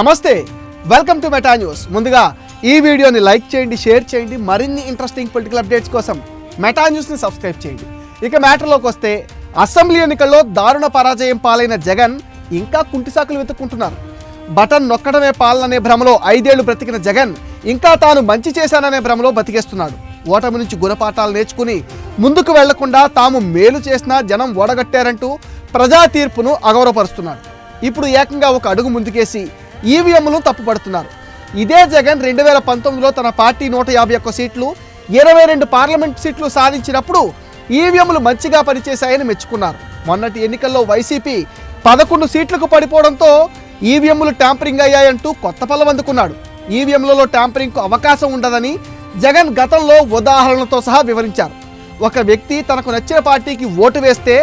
నమస్తే welcome to meta news ముందుగా ఈ వీడియోని లైక్ చేయండి షేర్ చేయండి మరిన్ని ఇంట్రెస్టింగ్ పొలిటికల్ అప్డేట్స్ కోసం మెటా న్యూస్ని సబ్స్క్రైబ్ చేయండి. ఇక మ్యాటర్లోకి వస్తే అసెంబ్లీ ఎన్నికల్లో దారుణ పరాజయం పాలైన జగన్ ఇంకా కుంటిసాకులు వెతుక్కుంటున్నారు. బటన్ నొక్కడమే పాలననే భ్రమలో ఐదేళ్ళు బ్రతికిన జగన్ ఇంకా తాను మంచి చేశాననే భ్రమలో బతికేస్తున్నాడు. ఓటమి నుంచి గుణపాఠాలు నేర్చుకుని ముందుకు వెళ్ళకుండా తాము మేలు చేసినా జనం ఓడగట్టారంటూ ప్రజా తీర్పును అగౌరవపరుస్తున్నాడు. ఇప్పుడు ఏకంగా ఒక అడుగు ముందుకేసి ఈవీఎంలు తప్పుపడుతున్నారు. ఇదే జగన్ రెండు వేల పంతొమ్మిదిలో తన పార్టీ నూట యాభై ఒక్క సీట్లు ఇరవై రెండు పార్లమెంట్ సీట్లు సాధించినప్పుడు ఈవీఎంలు మంచిగా పనిచేశాయని మెచ్చుకున్నారు. మొన్నటి ఎన్నికల్లో వైసీపీ పదకొండు సీట్లకు పడిపోవడంతో ఈవీఎంలు ట్యాంపరింగ్ అయ్యాయంటూ కొత్త పలం అందుకున్నాడు. ఈవీఎంలలో ట్యాంపరింగ్కు అవకాశం ఉండదని జగన్ గతంలో ఉదాహరణలతో సహా వివరించారు. ఒక వ్యక్తి తనకు నచ్చిన పార్టీకి ఓటు వేస్తే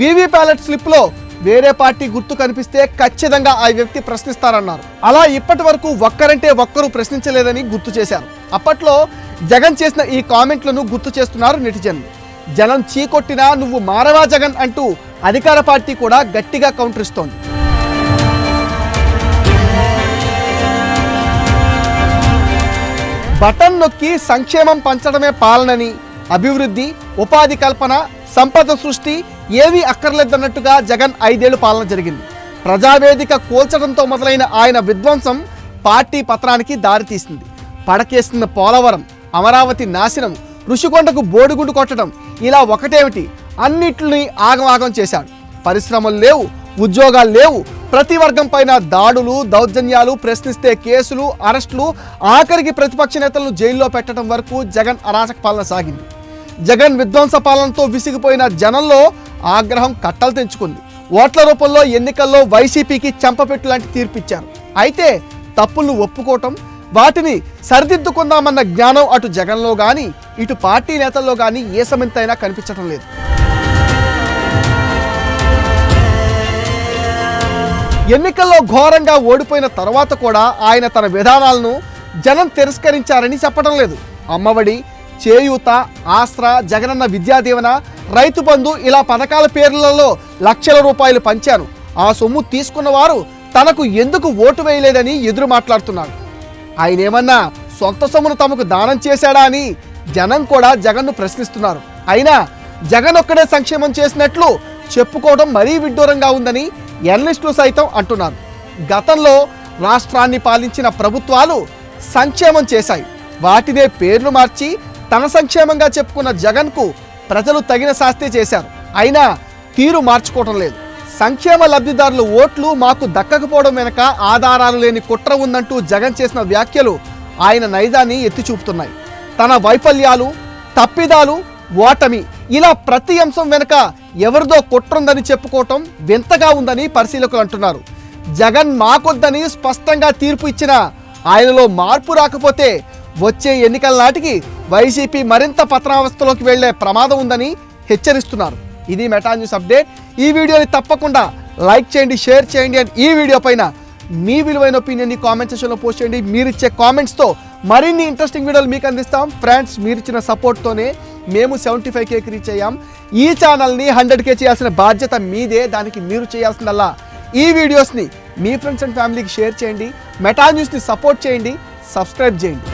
వీవీ ప్యాలెట్ స్లిప్లో వేరే పార్టీ గుర్తు కనిపిస్తే ఖచ్చితంగా ఆ వ్యక్తి ప్రశ్నిస్తారన్నారు. అలా ఇప్పటి వరకు ఒక్కరంటే ఒక్కరు ప్రశ్నించలేదని గుర్తు చేశారు. అప్పట్లో జగన్ చేసిన ఈ కామెంట్లను గుర్తు చేస్తున్నారు నెటిజన్లు. జనం చీకొట్టినా నువ్వు మారవా జగన్ అంటూ అధికార పార్టీ కూడా గట్టిగా కౌంటర్ ఇస్తోంది బటన్ నొక్కి సంక్షేమం పంచడమే పాలనని అభివృద్ధి ఉపాధి కల్పన సంపద సృష్టి ఏమీ అక్కర్లేదన్నట్టుగా జగన్ ఐదేళ్ళు పాలన జరిగింది. ప్రజావేదిక కూల్చడంతో మొదలైన ఆయన విధ్వంసం పార్టీ పత్రానికి దారితీసింది. పడకేస్తున్న పోలవరం అమరావతి నాశనం ఋషికొండకు బోడిగుండు కొట్టడం ఇలా ఒకటేమిటి? అన్నిటిని ఆగమాగం చేశాడు. పరిశ్రమలు లేవు ఉద్యోగాలు లేవు ప్రతి వర్గం పైన దాడులు దౌర్జన్యాలు ప్రశ్నిస్తే కేసులు అరెస్టులు ఆఖరికి ప్రతిపక్ష నేతలను జైల్లో పెట్టడం వరకు జగన్ అరాచక పాలన సాగింది. జగన్ విధ్వంస పాలనతో విసిగిపోయిన జనంలో ఆగ్రహం కట్టలు తెంచుకుంది. ఓట్ల రూపంలో ఎన్నికల్లో వైసీపీకి చెంపపెట్టు లాంటి తీర్పిచ్చారు. అయితే తప్పులను ఒప్పుకోవటం వాటిని సరిదిద్దుకుందామన్న జ్ఞానం అటు జగన్లో కానీ ఇటు పార్టీ నేతల్లో కానీ ఏ సమంతైనా కనిపించడం లేదు. ఎన్నికల్లో ఘోరంగా ఓడిపోయిన తర్వాత కూడా ఆయన తన విధానాలను జనం తిరస్కరించారని చెప్పడం లేదు. అమ్మఒడి చేయూత ఆస్త్ర జగనన్న విద్యాదీవెన రైతు బంధు ఇలా పథకాల పేర్లలో లక్షల రూపాయలు పంచాను ఆ సొమ్ము తీసుకున్న వారు తనకు ఎందుకు ఓటు వేయలేదని ఎదురు మాట్లాడుతున్నాడు ఆయన ఏమన్నా సొంత సొమ్మును తమకు దానం చేశాడా అని జనం కూడా జగన్ను ప్రశ్నిస్తున్నారు. అయినా జగన్ ఒక్కడే సంక్షేమం చేసినట్లు చెప్పుకోవడం మరీ విడ్డూరంగా ఉందని ఎనలిస్టులు సైతం అంటున్నారు. గతంలో రాష్ట్రాన్ని పాలించిన ప్రభుత్వాలు సంక్షేమం చేశాయి. వాటినే పేర్లు మార్చి తన సంక్షేమంగా చెప్పుకున్న జగన్కు ప్రజలు తగిన శాస్తి చేశారు. అయినా తీరు మార్చుకోవటం లేదు. సంక్షేమ లబ్ధిదారుల ఓట్లు మాకు దక్కకపోవడం వెనక ఆధారాలు లేని కుట్ర ఉందంటూ జగన్ చేసిన వ్యాఖ్యలు ఆయన నైజాన్ని ఎత్తి చూపుతున్నాయి తన వైఫల్యాలు తప్పిదాలు ఓటమి ఇలా ప్రతి అంశం వెనుక ఎవరిదో కుట్రుందని చెప్పుకోవటం వింతగా ఉందని పరిశీలకులు అంటున్నారు. జగన్ మాకొద్దని స్పష్టంగా తీర్పు ఇచ్చిన ఆయనలో మార్పు రాకపోతే వచ్చే ఎన్నికల నాటికి వైసీపీ మరింత పతనావస్థలోకి వెళ్ళే ప్రమాదం ఉందని హెచ్చరిస్తున్నారు. ఇది మెటా న్యూస్ అప్డేట్. ఈ వీడియోని తప్పకుండా లైక్ చేయండి షేర్ చేయండి అండ్ ఈ వీడియో పైన మీ విలువైన ఒపీనియన్ని కామెంట్ సెక్షన్లో పోస్ట్ చేయండి. మీరు ఇచ్చే కామెంట్స్తో మరిన్ని ఇంట్రెస్టింగ్ వీడియోలు మీకు అందిస్తాం. ఫ్రెండ్స్ మీరు ఇచ్చిన సపోర్ట్తోనే మేము సెవెంటీ ఫైవ్ కేకి రీచ్ అయ్యాం. ఈ ఛానల్ని హండ్రెడ్ కే చేయాల్సిన బాధ్యత మీదే. దానికి మీరు చేయాల్సిందల్లా ఈ వీడియోస్ని మీ ఫ్రెండ్స్ అండ్ ఫ్యామిలీకి షేర్ చేయండి. మెటా న్యూస్ని సపోర్ట్ చేయండి. సబ్స్క్రైబ్ చేయండి.